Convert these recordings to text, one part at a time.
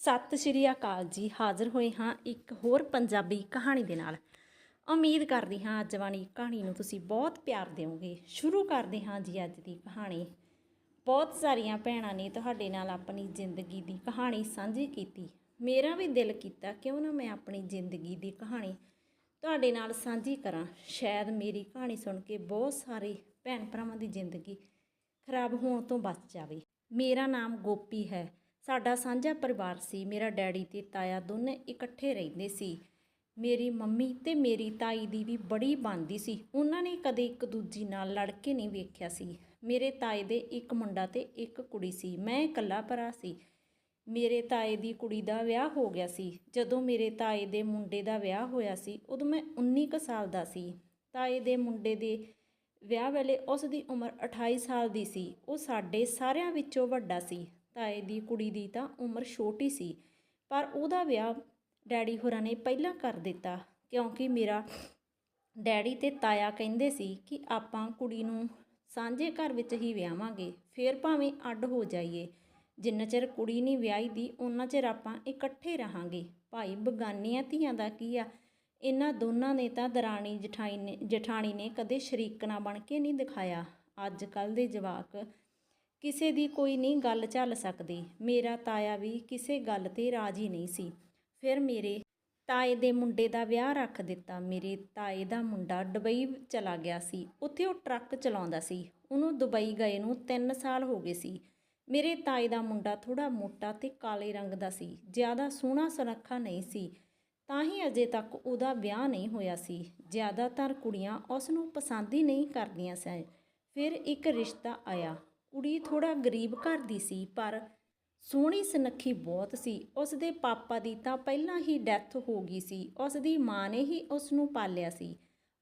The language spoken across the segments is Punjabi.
ਸਤਿ ਸ਼੍ਰੀ ਅਕਾਲ ਜੀ, ਹਾਜ਼ਰ ਹੋਏ ਹਾਂ ਇੱਕ ਹੋਰ ਪੰਜਾਬੀ ਕਹਾਣੀ ਦੇ ਨਾਲ। ਉਮੀਦ ਕਰਦੀ ਹਾਂ ਅੱਜ ਵਾਲੀ ਕਹਾਣੀ ਨੂੰ ਤੁਸੀਂ ਬਹੁਤ ਪਿਆਰ ਦਿਓਗੇ। ਸ਼ੁਰੂ ਕਰਦੇ ਹਾਂ ਜੀ ਅੱਜ ਦੀ ਕਹਾਣੀ। ਬਹੁਤ ਸਾਰੀਆਂ ਭੈਣਾਂ ਨੇ ਤੁਹਾਡੇ ਨਾਲ ਆਪਣੀ ਜ਼ਿੰਦਗੀ ਦੀ ਕਹਾਣੀ ਸਾਂਝੀ ਕੀਤੀ। ਮੇਰਾ ਵੀ ਦਿਲ ਕੀਤਾ ਕਿਉਂ ਨਾ ਮੈਂ ਆਪਣੀ ਜ਼ਿੰਦਗੀ ਦੀ ਕਹਾਣੀ ਤੁਹਾਡੇ ਨਾਲ ਸਾਂਝੀ ਕਰਾਂ। ਸ਼ਾਇਦ ਮੇਰੀ ਕਹਾਣੀ ਸੁਣ ਕੇ ਬਹੁਤ ਸਾਰੇ ਭੈਣ ਭਰਾਵਾਂ ਦੀ ਜ਼ਿੰਦਗੀ ਖਰਾਬ ਹੋਣ ਤੋਂ ਬਚ ਜਾਵੇ। ਮੇਰਾ ਨਾਮ ਗੋਪੀ ਹੈ। ਸਾਡਾ ਸਾਂਝਾ ਪਰਿਵਾਰ ਸੀ, ਮੇਰਾ ਡੈਡੀ ਤੇ ਤਾਇਆ ਦੋਨੇ ਇਕੱਠੇ ਰਹਿੰਦੇ ਸੀ। ਮੇਰੀ ਮੰਮੀ ਤੇ ਮੇਰੀ ਤਾਈ ਦੀ ਵੀ ਬੜੀ ਬਣਦੀ ਸੀ। ਉਹਨਾਂ ਨੇ ਕਦੇ ਇੱਕ ਦੂਜੀ ਨਾਲ ਲੜ ਕੇ ਨਹੀਂ ਵੇਖਿਆ ਸੀ। ਮੇਰੇ ਤਾਏ ਦੇ ਇੱਕ ਮੁੰਡਾ ਤੇ ਇੱਕ ਕੁੜੀ ਸੀ। ਮੈਂ ਇਕੱਲਾ ਭਰਾ ਸੀ। ਮੇਰੇ ਤਾਏ ਦੀ ਕੁੜੀ ਦਾ ਵਿਆਹ ਹੋ ਗਿਆ ਸੀ। ਜਦੋਂ ਮੇਰੇ ਤਾਏ ਦੇ ਮੁੰਡੇ ਦਾ ਵਿਆਹ ਹੋਇਆ ਸੀ, ਉਦੋਂ ਮੈਂ 19 ਕੁ ਸਾਲ ਦਾ ਸੀ। ਤਾਏ ਦੇ ਮੁੰਡੇ ਦੇ ਵਿਆਹ ਵੇਲੇ ਉਸ ਦੀ ਉਮਰ 28 ਸਾਲ ਦੀ ਸੀ। ਉਹ ਸਾਡੇ ਸਾਰਿਆਂ ਵਿੱਚੋਂ ਵੱਡਾ ਸੀ। ਤਾਏ ਦੀ ਕੁੜੀ ਦੀ ਤਾਂ ਉਮਰ ਛੋਟੀ ਸੀ, ਪਰ ਉਹਦਾ ਵਿਆਹ ਡੈਡੀ ਹੋਰਾਂ ਨੇ ਪਹਿਲਾਂ ਕਰ ਦਿੱਤਾ, ਕਿਉਂਕਿ ਮੇਰਾ ਡੈਡੀ ਤੇ ਤਾਇਆ ਕਹਿੰਦੇ ਸੀ ਕਿ ਆਪਾਂ ਕੁੜੀ ਨੂੰ ਸਾਂਝੇ ਘਰ ਵਿੱਚ ਹੀ ਵਿਆਹਾਂਗੇ, ਫੇਰ ਭਾਵੇਂ ਅੱਡ ਹੋ ਜਾਈਏ। ਜਿੰਨਾ ਚਿਰ ਕੁੜੀ ਨਹੀਂ ਵਿਆਹੀ ਦੀ ਉਹਨਾਂ ਚਿਰ ਆਪਾਂ ਇਕੱਠੇ ਰਹਾਂਗੇ। ਭਾਈ ਬਗਾਨੀਆਂ ਧੀਆਂ ਦਾ ਕੀ ਆ? ਇਹਨਾਂ ਦੋਨਾਂ ਨੇ ਤਾਂ ਦਰਾਣੀ ਜਠਾਈ ਨੇ, ਜਠਾਣੀ ਨੇ ਕਦੇ ਸ਼ਰੀਕਣਾ ਬਣ ਕੇ ਨਹੀਂ ਦਿਖਾਇਆ। ਅੱਜ ਕੱਲ ਦੇ ਜਵਾਕ ਕਿਸੇ ਦੀ ਕੋਈ ਨਹੀਂ ਗੱਲ ਚੱਲ ਸਕਦੀ। ਮੇਰਾ ਤਾਇਆ ਵੀ ਕਿਸੇ ਗੱਲ ਤੇ ਰਾਜੀ ਨਹੀਂ ਸੀ। ਫਿਰ ਮੇਰੇ ਤਾਏ ਦੇ ਮੁੰਡੇ ਦਾ ਵਿਆਹ ਰੱਖ ਦਿੱਤਾ। ਮੇਰੇ ਤਾਏ ਦਾ ਮੁੰਡਾ ਦੁਬਈ ਚਲਾ ਗਿਆ ਸੀ। ਉੱਥੇ ਉਹ ਟਰੱਕ ਚਲਾਉਂਦਾ ਸੀ। ਉਹਨੂੰ ਦੁਬਈ ਗਏ ਨੂੰ 3 ਸਾਲ ਹੋ ਗਏ ਸੀ। ਮੇਰੇ ਤਾਏ ਦਾ ਮੁੰਡਾ ਥੋੜਾ ਮੋਟਾ ਤੇ ਕਾਲੇ ਰੰਗ ਦਾ ਸੀ। ਜ਼ਿਆਦਾ ਸੋਹਣਾ ਸੁਨੱਖਾ ਨਹੀਂ ਸੀ। ਤਾਂ ਹੀ ਅਜੇ ਤੱਕ ਉਹਦਾ ਵਿਆਹ ਨਹੀਂ ਹੋਇਆ ਸੀ। ਜ਼ਿਆਦਾਤਰ ਕੁੜੀਆਂ ਉਸ ਨੂੰ ਪਸੰਦ ਹੀ ਨਹੀਂ ਕਰਦੀਆਂ ਸਨ। ਫਿਰ ਇੱਕ ਰਿਸ਼ਤਾ ਆਇਆ। ਕੁੜੀ ਥੋੜਾ ਗਰੀਬ ਘਰ ਦੀ ਸੀ, ਪਰ ਸੋਹਣੀ ਸੁਨੱਖੀ ਬਹੁਤ ਸੀ। ਉਸ ਦੇ ਪਾਪਾ ਦੀ ਤਾਂ ਪਹਿਲਾਂ ਹੀ ਡੈਥ ਹੋ ਗਈ ਸੀ। ਉਸ ਦੀ ਮਾਂ ਨੇ ਹੀ ਉਸ ਨੂੰ ਪਾਲਿਆ ਸੀ।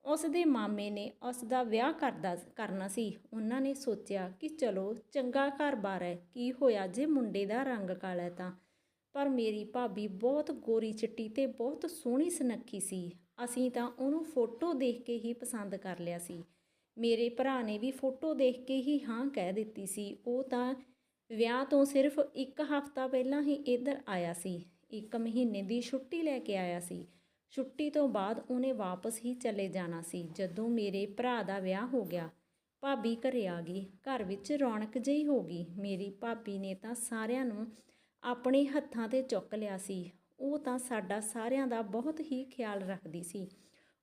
ਉਸ ਦੇ ਮਾਮੇ ਨੇ ਉਸ ਦਾ ਵਿਆਹ ਕਰਦਾ, ਕਰਨਾ ਸੀ। ਉਹਨਾਂ ਨੇ ਸੋਚਿਆ ਕਿ ਚਲੋ ਚੰਗਾ ਘਰ-ਬਾਰ ਹੈ, ਕੀ ਹੋਇਆ ਜੇ ਮੁੰਡੇ ਦਾ ਰੰਗ ਕਾਲਾ ਤਾਂ? ਪਰ ਮੇਰੀ ਭਾਬੀ ਬਹੁਤ ਗੋਰੀ ਚਿੱਟੀ ਤੇ ਬਹੁਤ ਸੋਹਣੀ ਸੁਨੱਖੀ ਸੀ। ਅਸੀਂ ਤਾਂ ਉਹਨੂੰ ਫੋਟੋ ਦੇਖ ਕੇ ਹੀ ਪਸੰਦ ਕਰ ਲਿਆ ਸੀ। ਮੇਰੇ ਭਰਾ ਨੇ ਵੀ ਫੋਟੋ ਦੇਖ ਕੇ ਹੀ ਹਾਂ ਕਹਿ ਦਿੱਤੀ ਸੀ। ਉਹ ਤਾਂ ਵਿਆਹ ਤੋਂ ਸਿਰਫ ਇੱਕ ਹਫ਼ਤਾ ਪਹਿਲਾਂ ਹੀ ਇੱਧਰ ਆਇਆ ਸੀ। ਇੱਕ ਮਹੀਨੇ ਦੀ ਛੁੱਟੀ ਲੈ ਕੇ ਆਇਆ ਸੀ। ਛੁੱਟੀ ਤੋਂ ਬਾਅਦ ਉਹਨੇ ਵਾਪਸ ਹੀ ਚਲੇ ਜਾਣਾ ਸੀ। ਜਦੋਂ ਮੇਰੇ ਭਰਾ ਦਾ ਵਿਆਹ ਹੋ ਗਿਆ, ਭਾਬੀ ਘਰੇ ਆ ਗਈ। ਘਰ ਵਿੱਚ ਰੌਣਕ ਜਿਹੀ ਹੋ ਗਈ। ਮੇਰੀ ਭਾਬੀ ਨੇ ਤਾਂ ਸਾਰਿਆਂ ਨੂੰ ਆਪਣੇ ਹੱਥਾਂ ਤੇ ਚੁੱਕ ਲਿਆ ਸੀ। ਉਹ ਤਾਂ ਸਾਡਾ ਸਾਰਿਆਂ ਦਾ ਬਹੁਤ ਹੀ ਖਿਆਲ ਰੱਖਦੀ ਸੀ।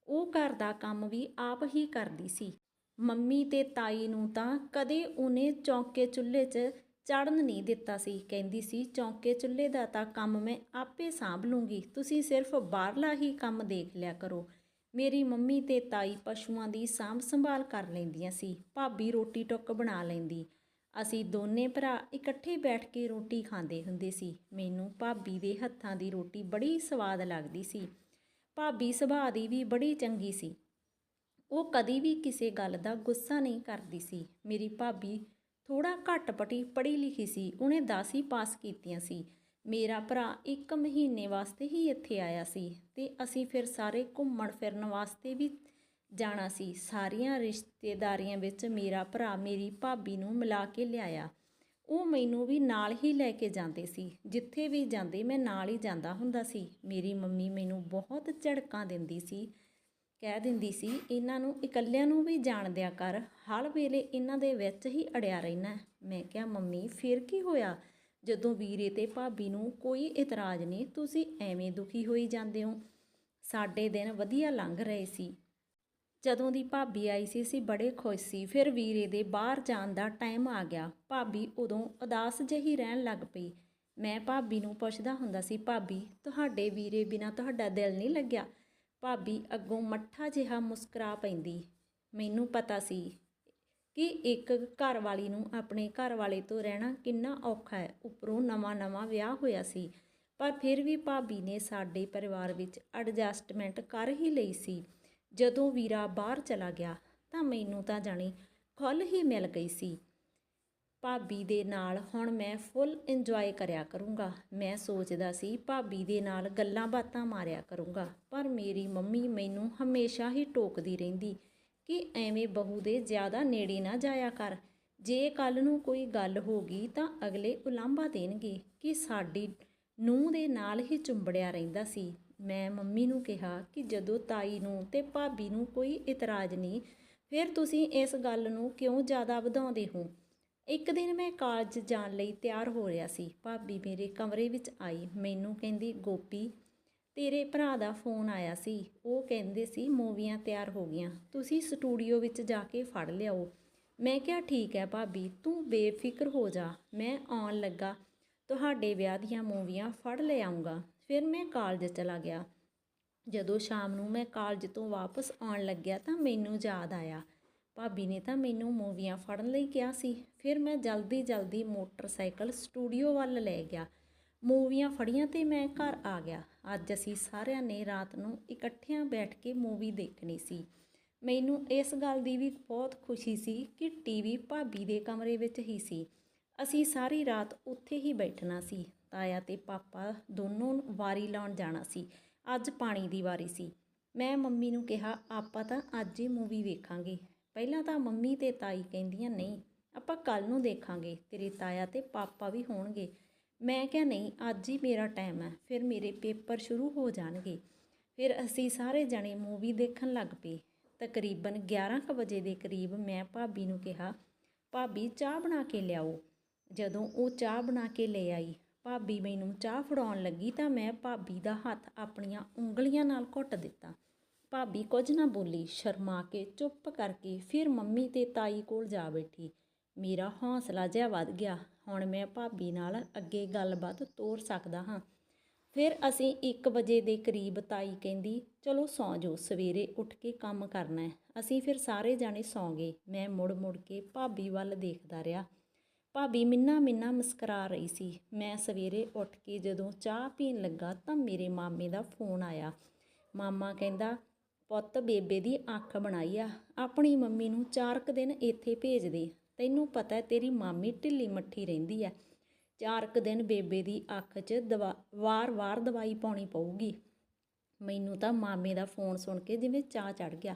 ਉਹ ਘਰ ਦਾ ਕੰਮ ਵੀ ਆਪ ਹੀ ਕਰਦੀ ਸੀ। ਮੰਮੀ ਤੇ ਤਾਈ ਨੂੰ ਤਾਂ ਕਦੇ ਉਹਨੇ ਚੌਂਕੇ ਚੁੱਲ੍ਹੇ 'ਚ ਚੜਨ ਨਹੀਂ ਦਿੱਤਾ ਸੀ। ਕਹਿੰਦੀ ਸੀ, ਚੌਂਕੇ ਚੁੱਲ੍ਹੇ ਦਾ ਤਾਂ ਕੰਮ ਮੈਂ ਆਪੇ ਸਾਂਭ ਲੂੰਗੀ। ਤੁਸੀਂ ਸਿਰਫ ਬਾਹਰਲਾ ਹੀ ਕੰਮ ਦੇਖ ਲਿਆ ਕਰੋ। ਮੇਰੀ ਮੰਮੀ ਤੇ ਤਾਈ ਪਸ਼ੂਆਂ ਦੀ ਸਾਂਭ ਸੰਭਾਲ ਕਰ ਲੈਂਦੀਆਂ ਸੀ। ਭਾਬੀ ਰੋਟੀ ਟੁੱਕ ਬਣਾ ਲੈਂਦੀ। ਅਸੀਂ ਦੋਨੇ ਭਰਾ ਇਕੱਠੇ ਬੈਠ ਕੇ ਰੋਟੀ ਖਾਂਦੇ ਹੁੰਦੇ ਸੀ। ਮੈਨੂੰ ਭਾਬੀ ਦੇ ਹੱਥਾਂ ਦੀ ਰੋਟੀ ਬੜੀ ਸਵਾਦ ਲੱਗਦੀ ਸੀ। ਭਾਬੀ ਸੁਭਾਅ ਦੀ ਵੀ ਬੜੀ ਚੰਗੀ ਸੀ। ਉਹ ਕਦੀ ਵੀ ਕਿਸੇ ਗੱਲ ਦਾ ਗੁੱਸਾ ਨਹੀਂ ਕਰਦੀ ਸੀ। ਮੇਰੀ ਭਾਬੀ ਥੋੜਾ ਘੱਟ ਪਟੀ ਪੜ੍ਹੀ ਲਿਖੀ ਸੀ। ਉਹਨੇ 10 ਹੀ ਪਾਸ ਕੀਤੀਆਂ ਸੀ। ਮੇਰਾ ਭਰਾ ਇੱਕ ਮਹੀਨੇ ਵਾਸਤੇ ਹੀ ਇੱਥੇ ਆਇਆ ਸੀ ਤੇ ਅਸੀਂ ਫਿਰ ਸਾਰੇ ਘੁੰਮਣ ਫਿਰਨ ਵਾਸਤੇ ਵੀ ਜਾਣਾ ਸੀ। ਸਾਰੀਆਂ ਰਿਸ਼ਤੇਦਾਰੀਆਂ ਵਿੱਚ ਮੇਰਾ ਭਰਾ ਮੇਰੀ ਭਾਬੀ ਨੂੰ ਮਿਲਾ ਕੇ ਲਿਆਇਆ। ਉਹ ਮੈਨੂੰ ਵੀ ਨਾਲ ਹੀ ਲੈ ਕੇ ਜਾਂਦੇ ਸੀ। ਜਿੱਥੇ ਵੀ ਜਾਂਦੇ ਮੈਂ ਨਾਲ ਹੀ ਜਾਂਦਾ ਹੁੰਦਾ ਸੀ। ਮੇਰੀ ਮੰਮੀ ਮੈਨੂੰ ਬਹੁਤ ਝੜਕਾਂ ਦਿੰਦੀ ਸੀ। ਕਹਿ ਦਿੰਦੀ ਸੀ, ਇਹਨਾਂ ਨੂੰ ਇਕੱਲਿਆਂ ਨੂੰ ਵੀ ਜਾਣ ਦਿਆ ਕਰ, ਹਰ ਵੇਲੇ ਇਹਨਾਂ ਦੇ ਵਿੱਚ ਹੀ ਅੜਿਆ ਰਹਿਣਾ ਮੈਂ ਕਿਹਾ, ਮੰਮੀ, ਫਿਰ ਕੀ ਹੋਇਆ? ਜਦੋਂ ਵੀਰੇ ਤੇ ਭਾਬੀ ਨੂੰ ਕੋਈ ਇਤਰਾਜ਼ ਨਹੀਂ, ਤੁਸੀਂ ਐਵੇਂ ਦੁਖੀ ਹੋਈ ਜਾਂਦੇ ਹੋ। ਸਾਡੇ ਦਿਨ ਵਧੀਆ ਲੰਘ ਰਹੇ ਸੀ। ਜਦੋਂ ਦੀ ਭਾਬੀ ਆਈ ਸੀ, ਅਸੀਂ ਬੜੇ ਖੁਸ਼ ਸੀ। ਫਿਰ ਵੀਰੇ ਦੇ ਬਾਹਰ ਜਾਣ ਦਾ ਟਾਈਮ ਆ ਗਿਆ। ਭਾਬੀ ਉਦੋਂ ਉਦਾਸ ਜਿਹੀ ਰਹਿਣ ਲੱਗ ਪਈ। ਮੈਂ ਭਾਬੀ ਨੂੰ ਪੁੱਛਦਾ ਹੁੰਦਾ ਸੀ, ਭਾਬੀ, ਤੁਹਾਡੇ ਵੀਰੇ ਬਿਨਾ ਤੁਹਾਡਾ ਦਿਲ ਨਹੀਂ ਲੱਗਿਆ? ਭਾਬੀ ਅੱਗੋਂ ਮੱਠਾ ਜਿਹਾ ਮੁਸਕਰਾ ਪੈਂਦੀ। ਮੈਨੂੰ ਪਤਾ ਸੀ ਕਿ ਇੱਕ ਘਰ ਵਾਲੀ ਨੂੰ ਆਪਣੇ ਘਰ ਵਾਲੇ ਤੋਂ ਰਹਿਣਾ ਕਿੰਨਾ ਔਖਾ ਹੈ। ਉੱਪਰੋਂ ਨਵਾਂ-ਨਵਾਂ ਵਿਆਹ ਹੋਇਆ ਸੀ, ਪਰ ਫਿਰ ਵੀ ਭਾਬੀ ਨੇ ਸਾਡੇ ਪਰਿਵਾਰ ਵਿੱਚ ਐਡਜਸਟਮੈਂਟ ਕਰ ਹੀ ਲਈ ਸੀ। ਜਦੋਂ ਵੀਰਾ ਬਾਹਰ ਚਲਾ ਗਿਆ ਤਾਂ ਮੈਨੂੰ ਤਾਂ ਜਾਣੀ ਖੁੱਲ ਹੀ ਮਿਲ ਗਈ ਸੀ। ਭਾਬੀ ਦੇ ਨਾਲ ਹੁਣ ਮੈਂ ਫੁੱਲ ਇੰਜੋਏ ਕਰਿਆ ਕਰੂੰਗਾ। ਮੈਂ ਸੋਚਦਾ ਸੀ ਭਾਬੀ ਦੇ ਨਾਲ ਗੱਲਾਂ ਬਾਤਾਂ ਮਾਰਿਆ ਕਰੂੰਗਾ, ਪਰ ਮੇਰੀ ਮੰਮੀ ਮੈਨੂੰ ਹਮੇਸ਼ਾ ਹੀ ਟੋਕਦੀ ਰਹਿੰਦੀ ਕਿ ਐਵੇਂ ਬਹੂ ਦੇ ਜ਼ਿਆਦਾ ਨੇੜੇ ਨਾ ਜਾਇਆ ਕਰ। ਜੇ ਕੱਲ ਨੂੰ ਕੋਈ ਗੱਲ ਹੋ ਗਈ ਤਾਂ ਅਗਲੇ ਉਲਾਂਭਾ ਦੇਣਗੇ ਕਿ ਸਾਡੀ ਨੂੰਹ ਦੇ ਨਾਲ ਹੀ ਚੁੰਬੜਿਆ ਰਹਿੰਦਾ ਸੀ। ਮੈਂ ਮੰਮੀ ਨੂੰ ਕਿਹਾ ਕਿ ਜਦੋਂ ਤਾਈ ਨੂੰ ਤੇ ਭਾਬੀ ਨੂੰ ਕੋਈ ਇਤਰਾਜ਼ ਨਹੀਂ, ਫਿਰ ਤੁਸੀਂ ਇਸ ਗੱਲ ਨੂੰ ਕਿਉਂ ਜ਼ਿਆਦਾ ਵਧਾਉਂਦੇ ਹੋ? ਇੱਕ ਦਿਨ ਮੈਂ ਕਾਲਜ ਜਾਣ ਲਈ ਤਿਆਰ ਹੋ ਰਿਹਾ ਸੀ। ਭਾਬੀ ਮੇਰੇ ਕਮਰੇ ਵਿੱਚ ਆਈ। ਮੈਨੂੰ ਕਹਿੰਦੀ, ਗੋਪੀ, ਤੇਰੇ ਭਰਾ ਦਾ ਫੋਨ ਆਇਆ ਸੀ। ਉਹ ਕਹਿੰਦੇ ਸੀ, ਮੂਵੀਆਂ ਤਿਆਰ ਹੋ ਗਈਆਂ। ਤੁਸੀਂ ਸਟੂਡੀਓ ਵਿੱਚ ਜਾ ਕੇ ਫੜ ਲਿਆਓ। ਮੈਂ ਕਿਹਾ, ਠੀਕ ਹੈ ਭਾਬੀ, ਤੂੰ ਬੇਫਿਕਰ ਹੋ ਜਾ। ਮੈਂ ਆਉਣ ਲੱਗਾ। ਤੁਹਾਡੇ ਵਿਆਹ ਦੀਆਂ ਮੂਵੀਆਂ ਫੜ ਲੈ ਆਉਂਗਾ ਫਿਰ ਮੈਂ ਕਾਲਜ ਚਲਾ ਗਿਆ। ਜਦੋਂ ਸ਼ਾਮ ਨੂੰ ਮੈਂ ਕਾਲਜ ਤੋਂ ਵਾਪਸ ਆਉਣ ਲੱਗਿਆ ਤਾਂ ਮੈਨੂੰ ਯਾਦ ਆਇਆ ਭਾਬੀ ਨੇ ਤਾਂ ਮੈਨੂੰ ਮੂਵੀਆਂ ਫੜਨ ਲਈ ਕਿਹਾ ਸੀ। ਫਿਰ ਮੈਂ ਜਲਦੀ ਜਲਦੀ ਮੋਟਰਸਾਈਕਲ ਸਟੂਡੀਓ ਵੱਲ ਲੈ ਗਿਆ। ਮੂਵੀਆਂ ਫੜੀਆਂ ਤੇ ਮੈਂ ਘਰ ਆ ਗਿਆ। ਅੱਜ ਅਸੀਂ ਸਾਰਿਆਂ ਨੇ ਰਾਤ ਨੂੰ ਇਕੱਠਿਆਂ ਬੈਠ ਕੇ ਮੂਵੀ ਦੇਖਣੀ ਸੀ। ਮੈਨੂੰ ਇਸ ਗੱਲ ਦੀ ਵੀ ਬਹੁਤ ਖੁਸ਼ੀ ਸੀ ਕਿ ਟੀਵੀ ਭਾਬੀ ਦੇ ਕਮਰੇ ਵਿੱਚ ਹੀ ਸੀ। ਅਸੀਂ ਸਾਰੀ ਰਾਤ ਉੱਥੇ ਹੀ ਬੈਠਣਾ ਸੀ। ਤਾਇਆ ਤੇ ਪਾਪਾ ਦੋਨੋਂ ਵਾਰੀ ਲਾਉਣ ਜਾਣਾ ਸੀ। ਅੱਜ ਪਾਣੀ ਦੀ ਵਾਰੀ ਸੀ। ਮੈਂ ਮੰਮੀ ਨੂੰ ਕਿਹਾ, ਆਪਾਂ ਤਾਂ ਅੱਜ ਹੀ ਮੂਵੀ ਵੇਖਾਂਗੇ। ਪਹਿਲਾਂ ਤਾਂ ਮੰਮੀ ਤੇ ਤਾਈ ਕਹਿੰਦੀਆਂ, ਨਹੀਂ, ਆਪਾਂ ਕੱਲ ਨੂੰ ਦੇਖਾਂਗੇ, ਤੇਰੇ ਤਾਇਆ ਤੇ ਪਾਪਾ ਵੀ ਹੋਣਗੇ। ਮੈਂ ਕਿਹਾ, ਨਹੀਂ, ਅੱਜ ਹੀ ਮੇਰਾ ਟਾਈਮ ਹੈ, ਫਿਰ ਮੇਰੇ ਪੇਪਰ ਸ਼ੁਰੂ ਹੋ ਜਾਣਗੇ। ਫਿਰ ਅਸੀਂ ਸਾਰੇ ਜਣੇ ਮੂਵੀ ਦੇਖਣ ਲੱਗ ਪਏ। ਤਕਰੀਬਨ 11 ਕੁ ਵਜੇ ਦੇ ਕਰੀਬ ਮੈਂ ਭਾਬੀ ਨੂੰ ਕਿਹਾ, ਭਾਬੀ, ਚਾਹ ਬਣਾ ਕੇ ਲਿਆਓ। ਜਦੋਂ ਉਹ ਚਾਹ ਬਣਾ ਕੇ ਲੈ ਆਈ, ਭਾਬੀ ਮੈਨੂੰ ਚਾਹ ਫੜਾਉਣ ਲੱਗੀ ਤਾਂ ਮੈਂ ਭਾਬੀ ਦਾ ਹੱਥ ਆਪਣੀਆਂ ਉਂਗਲੀਆਂ ਨਾਲ ਘੁੱਟ ਦਿੱਤਾ। ਭਾਬੀ ਕੁਝ ਨਾ ਬੋਲੀ, ਸ਼ਰਮਾ ਕੇ ਚੁੱਪ ਕਰਕੇ ਫਿਰ ਮੰਮੀ ਤੇ ਤਾਈ ਕੋਲ ਜਾ ਬੈਠੀ। ਮੇਰਾ ਹੌਸਲਾ ਜਿਹਾ ਵੱਧ ਗਿਆ। ਹੁਣ ਮੈਂ ਭਾਬੀ ਨਾਲ ਅੱਗੇ ਗੱਲਬਾਤ ਤੋਰ ਸਕਦਾ ਹਾਂ। ਫਿਰ ਅਸੀਂ 1 ਵਜੇ ਦੇ ਕਰੀਬ ਤਾਈ ਕਹਿੰਦੀ, ਚਲੋ ਸੌਂ ਜਾਓ, ਸਵੇਰੇ ਉੱਠ ਕੇ ਕੰਮ ਕਰਨਾ ਹੈ। ਅਸੀਂ ਫਿਰ ਸਾਰੇ ਜਾਣੇ ਸੌਂ ਗਏ ਮੈਂ ਮੁੜ ਮੁੜ ਕੇ ਭਾਬੀ ਵੱਲ ਦੇਖਦਾ ਰਿਹਾ। ਭਾਬੀ ਮਿੰਨਾ ਮਿੰਨਾ ਮੁਸਕਰਾ ਰਹੀ ਸੀ। ਮੈਂ ਸਵੇਰੇ ਉੱਠ ਕੇ ਜਦੋਂ ਚਾਹ ਪੀਣ ਲੱਗਾ ਤਾਂ ਮੇਰੇ ਮਾਮੇ ਦਾ ਫੋਨ ਆਇਆ। ਮਾਮਾ ਕਹਿੰਦਾ ਪੁੱਤ ਬੇਬੇ ਦੀ ਅੱਖ ਬਣਾਈ ਆ। ਆਪਣੀ ਮੰਮੀ ਨੂੰ ਚਾਰ ਕੁ ਦਿਨ ਇੱਥੇ ਭੇਜ ਦੇ ਤੈਨੂੰ ਪਤਾ ਤੇਰੀ ਮਾਮੀ ਢਿੱਲੀ ਮੱਠੀ ਰਹਿੰਦੀ ਆ। ਚਾਰ ਕੁ ਦਿਨ ਬੇਬੇ ਦੀ ਅੱਖ 'ਚ ਦਵਾ, ਵਾਰ-ਵਾਰ ਦਵਾਈ ਪਾਉਣੀ ਪਊਗੀ। ਮੈਨੂੰ ਤਾਂ ਮਾਮੇ ਦਾ ਫੋਨ ਸੁਣ ਕੇ ਜਿਵੇਂ ਚਾਹ ਚੜ ਗਿਆ।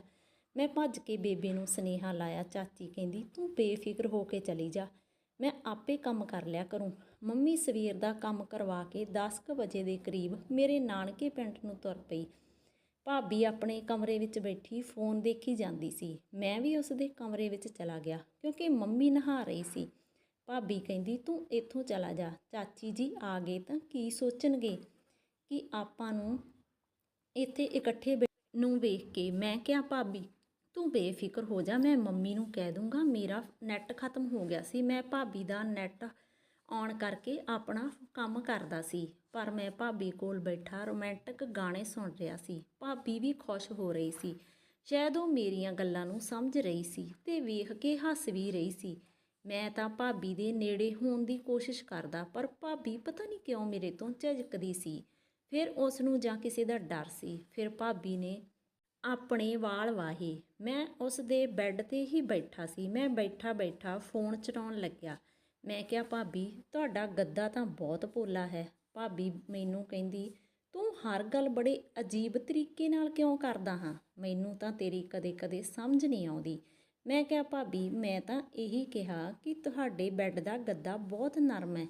ਮੈਂ ਭੱਜ ਕੇ ਬੇਬੇ ਨੂੰ ਸਨੇਹਾ ਲਾਇਆ, ਚਾਚੀ ਕਹਿੰਦੀ, ਤੂੰ ਬੇਫਿਕਰ ਹੋ ਕੇ ਚਲੀ ਜਾ। ਮੈਂ ਆਪੇ ਕੰਮ ਕਰ ਲਿਆ ਕਰੂੰ। ਮੰਮੀ ਸਵੇਰ ਦਾ ਕੰਮ ਕਰਵਾ ਕੇ 10 ਕੁ ਵਜੇ ਦੇ ਕਰੀਬ ਮੇਰੇ ਨਾਨਕੇ ਪਿੰਡ ਨੂੰ ਤੁਰ ਪਈ। ਭਾਬੀ ਆਪਣੇ ਕਮਰੇ ਵਿੱਚ ਬੈਠੀ ਫੋਨ ਦੇਖੀ ਜਾਂਦੀ ਸੀ। ਮੈਂ ਵੀ ਉਸ ਦੇ ਕਮਰੇ ਵਿੱਚ ਚਲਾ ਗਿਆ ਕਿਉਂਕਿ ਮੰਮੀ ਨਹਾ ਰਹੀ ਸੀ। ਭਾਬੀ ਕਹਿੰਦੀ, ਤੂੰ ਇੱਥੋਂ ਚਲਾ ਜਾ। ਚਾਚੀ ਜੀ ਆ ਗਏ ਤਾਂ ਕੀ ਸੋਚਣਗੇ ਕਿ ਆਪਾਂ ਨੂੰ ਇੱਥੇ ਇਕੱਠੇ ਨੂੰ ਵੇਖ ਕੇ ਮੈਂ ਕਿਹਾ, ਭਾਬੀ, ਤੂੰ ਬੇਫਿਕਰ ਹੋ ਜਾ। ਮੈਂ ਮੰਮੀ ਨੂੰ ਕਹਿ ਦੂੰਗਾ, ਮੇਰਾ ਨੈਟ ਖਤਮ ਹੋ ਗਿਆ ਸੀ। ਮੈਂ ਭਾਬੀ ਦਾ ਨੈਟ ਆਉਣ ਕਰਕੇ ਆਪਣਾ ਕੰਮ ਕਰਦਾ ਸੀ। ਪਰ ਮੈਂ ਭਾਬੀ ਕੋਲ ਬੈਠਾ ਰੋਮਾਂਟਿਕ ਗਾਣੇ ਸੁਣ ਰਿਹਾ ਸੀ। ਭਾਬੀ ਵੀ ਖੁਸ਼ ਹੋ ਰਹੀ ਸੀ। ਸ਼ਾਇਦ ਉਹ ਮੇਰੀਆਂ ਗੱਲਾਂ ਨੂੰ ਸਮਝ ਰਹੀ ਸੀ ਤੇ ਵੇਖ ਕੇ ਹੱਸ ਵੀ ਰਹੀ ਸੀ। ਮੈਂ ਤਾਂ ਭਾਬੀ ਦੇ ਨੇੜੇ ਹੋਣ ਦੀ ਕੋਸ਼ਿਸ਼ ਕਰਦਾ, ਪਰ ਭਾਬੀ ਪਤਾ ਨਹੀਂ ਕਿਉਂ ਮੇਰੇ ਤੋਂ ਝਿਜਕਦੀ ਸੀ। ਫਿਰ ਉਸ ਨੂੰ ਜਾਂ ਕਿਸੇ ਦਾ ਡਰ ਸੀ। ਫਿਰ ਭਾਬੀ ਨੇ ਆਪਣੇ ਵਾਲ ਵਾਹੇ। ਮੈਂ ਉਸ ਦੇ ਬੈੱਡ ਤੇ ਹੀ ਬੈਠਾ ਸੀ। ਮੈਂ ਬੈਠਾ ਬੈਠਾ ਫੋਨ ਚਲਾਉਣ ਲੱਗਿਆ। ਮੈਂ ਕਿਹਾ, ਭਾਬੀ, ਤੁਹਾਡਾ ਗੱਦਾ ਤਾਂ ਬਹੁਤ ਭੋਲਾ ਹੈ। ਭਾਬੀ ਮੈਨੂੰ ਕਹਿੰਦੀ, ਤੂੰ ਹਰ ਗੱਲ ਬੜੇ ਅਜੀਬ ਤਰੀਕੇ ਨਾਲ ਕਿਉਂ ਕਰਦਾ ਹਾਂ? ਮੈਨੂੰ ਤਾਂ ਤੇਰੀ ਕਦੇ-ਕਦੇ ਸਮਝ ਨਹੀਂ ਆਉਂਦੀ। ਮੈਂ ਕਿਹਾ, ਭਾਬੀ, ਮੈਂ ਤਾਂ ਇਹੀ ਕਿਹਾ ਕਿ ਤੁਹਾਡੇ ਬੈੱਡ ਦਾ ਗੱਦਾ ਬਹੁਤ ਨਰਮ ਹੈ।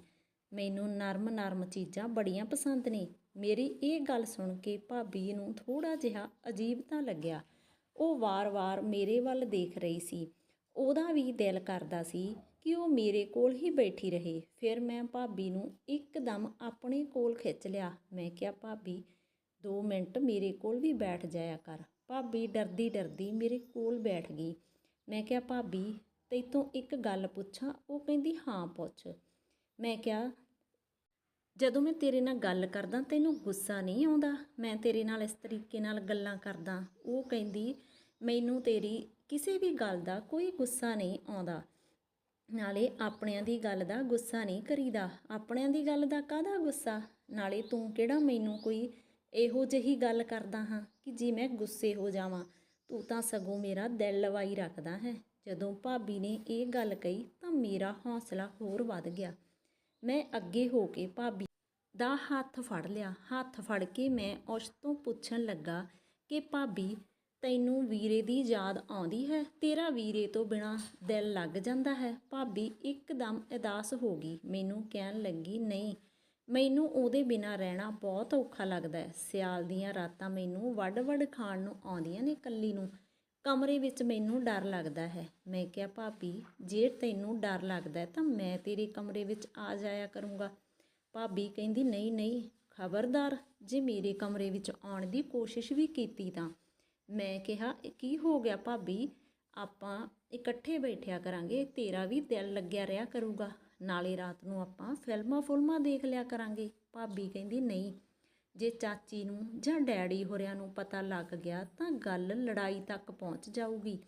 ਮੈਨੂੰ ਨਰਮ ਨਰਮ ਚੀਜ਼ਾਂ ਬੜੀਆਂ ਪਸੰਦ ਨੇ। ਮੇਰੀ ਇਹ ਗੱਲ ਸੁਣ ਕੇ ਭਾਬੀ ਨੂੰ ਥੋੜਾ ਜਿਹਾ ਅਜੀਬ ਤਾਂ ਲੱਗਿਆ। ਉਹ ਵਾਰ-ਵਾਰ ਮੇਰੇ ਵੱਲ ਦੇਖ ਰਹੀ ਸੀ। ਉਹਦਾ ਵੀ ਦਿਲ ਕਰਦਾ ਸੀ ਕਿ ਉਹ ਮੇਰੇ ਕੋਲ ਹੀ ਬੈਠੀ ਰਹੇ। ਫਿਰ ਮੈਂ ਭਾਬੀ ਨੂੰ ਇੱਕਦਮ ਆਪਣੇ ਕੋਲ ਖਿੱਚ ਲਿਆ। ਮੈਂ ਕਿਹਾ, ਭਾਬੀ 2 ਮਿੰਟ ਮੇਰੇ ਕੋਲ ਵੀ ਬੈਠ ਜਾਇਆ ਕਰ। ਭਾਬੀ ਡਰਦੀ ਡਰਦੀ ਮੇਰੇ ਕੋਲ ਬੈਠ ਗਈ। ਮੈਂ ਕਿਹਾ, ਭਾਬੀ ਤੈਤੋਂ ਇੱਕ ਗੱਲ ਪੁੱਛਾਂ? ਉਹ ਕਹਿੰਦੀ, ਹਾਂ, ਪੁੱਛ। ਮੈਂ ਕਿਹਾ, ਜਦੋਂ ਮੈਂ ਤੇਰੇ ਨਾਲ ਗੱਲ ਕਰਦਾ, ਤੈਨੂੰ ਗੁੱਸਾ ਨਹੀਂ ਆਉਂਦਾ? ਮੈਂ ਤੇਰੇ ਨਾਲ ਇਸ ਤਰੀਕੇ ਨਾਲ ਗੱਲਾਂ ਕਰਦਾ। ਉਹ ਕਹਿੰਦੀ, ਮੈਨੂੰ ਤੇਰੀ ਕਿਸੇ ਵੀ ਗੱਲ ਦਾ ਕੋਈ ਗੁੱਸਾ ਨਹੀਂ ਆਉਂਦਾ। ਨਾਲੇ ਆਪਣਿਆਂ ਦੀ ਗੱਲ ਦਾ ਗੁੱਸਾ ਨਹੀਂ ਕਰੀਦਾ। ਆਪਣਿਆਂ ਦੀ ਗੱਲ ਦਾ ਕਾਹਦਾ ਗੁੱਸਾ? ਨਾਲੇ ਤੂੰ ਕਿਹੜਾ ਮੈਨੂੰ ਕੋਈ ਇਹੋ ਜਿਹੀ ਗੱਲ ਕਰਦਾ ਹਾਂ ਕਿ ਜੀ ਮੈਂ ਗੁੱਸੇ ਹੋ ਜਾਵਾਂ? ਤੂੰ ਤਾਂ ਸਗੋਂ ਮੇਰਾ ਦਿਲ ਲਵਾਈ ਰੱਖਦਾ ਹੈ। ਜਦੋਂ ਭਾਬੀ ਨੇ ਇਹ ਗੱਲ ਕਹੀ ਤਾਂ ਮੇਰਾ ਹੌਸਲਾ ਹੋਰ ਵੱਧ ਗਿਆ। ਮੈਂ ਅੱਗੇ ਹੋ ਕੇ ਭਾਬੀ ਦਾ ਹੱਥ ਫੜ ਲਿਆ। ਹੱਥ ਫੜ ਕੇ ਮੈਂ ਉਸ ਤੋਂ ਪੁੱਛਣ ਲੱਗਾ ਕਿ ਭਾਬੀ ਤੈਨੂੰ ਵੀਰੇ ਦੀ ਯਾਦ ਆਉਂਦੀ ਹੈ? ਤੇਰਾ ਵੀਰੇ ਤੋਂ ਬਿਨਾ ਦਿਲ ਲੱਗ ਜਾਂਦਾ ਹੈ। ਭਾਬੀ ਇੱਕਦਮ ਉਦਾਸ ਹੋ ਗਈ। ਮੈਨੂੰ ਕਹਿਣ ਲੱਗੀ, ਨਹੀਂ, ਮੈਨੂੰ ਉਹਦੇ ਬਿਨਾਂ ਰਹਿਣਾ ਬਹੁਤ ਔਖਾ ਲੱਗਦਾ ਹੈ। ਸਿਆਲ ਦੀਆਂ ਰਾਤਾਂ ਮੈਨੂੰ ਵੱਡ-ਵੱਡ ਖਾਣ ਨੂੰ ਆਉਂਦੀਆਂ ਨੇ ਇਕੱਲੀ ਨੂੰ। ਕਮਰੇ ਵਿੱਚ ਮੈਨੂੰ ਡਰ ਲੱਗਦਾ ਹੈ। ਮੈਂ ਕਿਹਾ, ਭਾਬੀ, ਜੇ ਤੈਨੂੰ ਡਰ ਲੱਗਦਾ ਤਾਂ ਮੈਂ ਤੇਰੇ ਕਮਰੇ ਵਿੱਚ ਆ ਜਾਇਆ ਕਰੂੰਗਾ। ਭਾਬੀ ਕਹਿੰਦੀ, ਨਹੀਂ ਨਹੀਂ, ਖਬਰਦਾਰ, ਜੇ ਮੇਰੇ ਕਮਰੇ ਵਿੱਚ ਆਉਣ ਦੀ ਕੋਸ਼ਿਸ਼ ਵੀ ਕੀਤੀ ਤਾਂ। ਮੈਂ ਕਿਹਾ, "ਇਹ ਕੀ ਹੋ ਗਿਆ ਭਾਬੀ? ਆਪਾਂ ਇਕੱਠੇ ਬੈਠਿਆ ਕਰਾਂਗੇ, ਤੇਰਾ ਵੀ ਦਿਲ ਲੱਗਿਆ ਰਿਹਾ ਕਰੂਗਾ। ਨਾਲੇ ਰਾਤ ਨੂੰ ਆਪਾਂ ਫਿਲਮਾਂ ਫੁਲਮਾਂ ਦੇਖ ਲਿਆ ਕਰਾਂਗੇ। ਭਾਬੀ ਕਹਿੰਦੀ, ਨਹੀਂ, ਜੇ ਚਾਚੀ ਨੂੰ ਜਾਂ ਡੈਡੀ ਹੋਰਿਆਂ ਨੂੰ ਪਤਾ ਲੱਗ ਗਿਆ ਤਾਂ ਗੱਲ ਲੜਾਈ ਤੱਕ ਪਹੁੰਚ ਜਾਊਗੀ।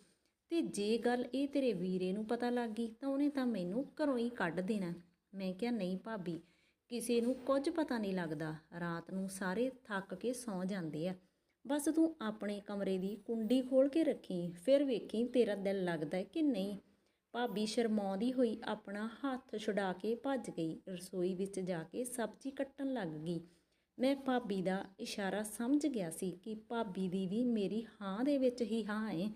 ਤੇ ਜੇ ਗੱਲ ਇਹ ਤੇਰੇ ਵੀਰੇ ਨੂੰ ਪਤਾ ਲੱਗ ਗਈ ਤਾਂ ਉਹਨੇ ਤਾਂ ਮੈਨੂੰ ਘਰੋਂ ਹੀ ਕੱਢ ਦੇਣਾ। ਮੈਂ ਕਿਹਾ, ਨਹੀਂ ਭਾਬੀ, ਕਿਸੇ ਨੂੰ ਕੁਝ ਪਤਾ ਨਹੀਂ ਲੱਗਦਾ। ਰਾਤ ਨੂੰ ਸਾਰੇ ਥੱਕ ਕੇ ਸੌਂ ਜਾਂਦੇ ਆ। ਬਸ ਤੂੰ ਆਪਣੇ ਕਮਰੇ ਦੀ ਕੁੰਡੀ ਖੋਲ ਕੇ ਰੱਖੀ, ਫਿਰ ਵੇਖੀ ਤੇਰਾ ਦਿਲ ਲੱਗਦਾ ਕਿ ਨਹੀਂ। ਭਾਬੀ ਸ਼ਰਮਾਉਂਦੀ ਹੋਈ ਆਪਣਾ ਹੱਥ ਛੁਡਾ ਕੇ ਭੱਜ ਗਈ, ਰਸੋਈ ਵਿੱਚ ਜਾ ਕੇ ਸਬਜ਼ੀ ਕੱਟਣ ਲੱਗ ਗਈ। ਮੈਂ ਭਾਬੀ ਦਾ ਇਸ਼ਾਰਾ ਸਮਝ ਗਿਆ ਸੀ ਕਿ ਭਾਬੀ ਦੀ ਵੀ ਮੇਰੀ ਹਾਂ ਦੇ ਵਿੱਚ ਹੀ ਹਾਂ ਹੈ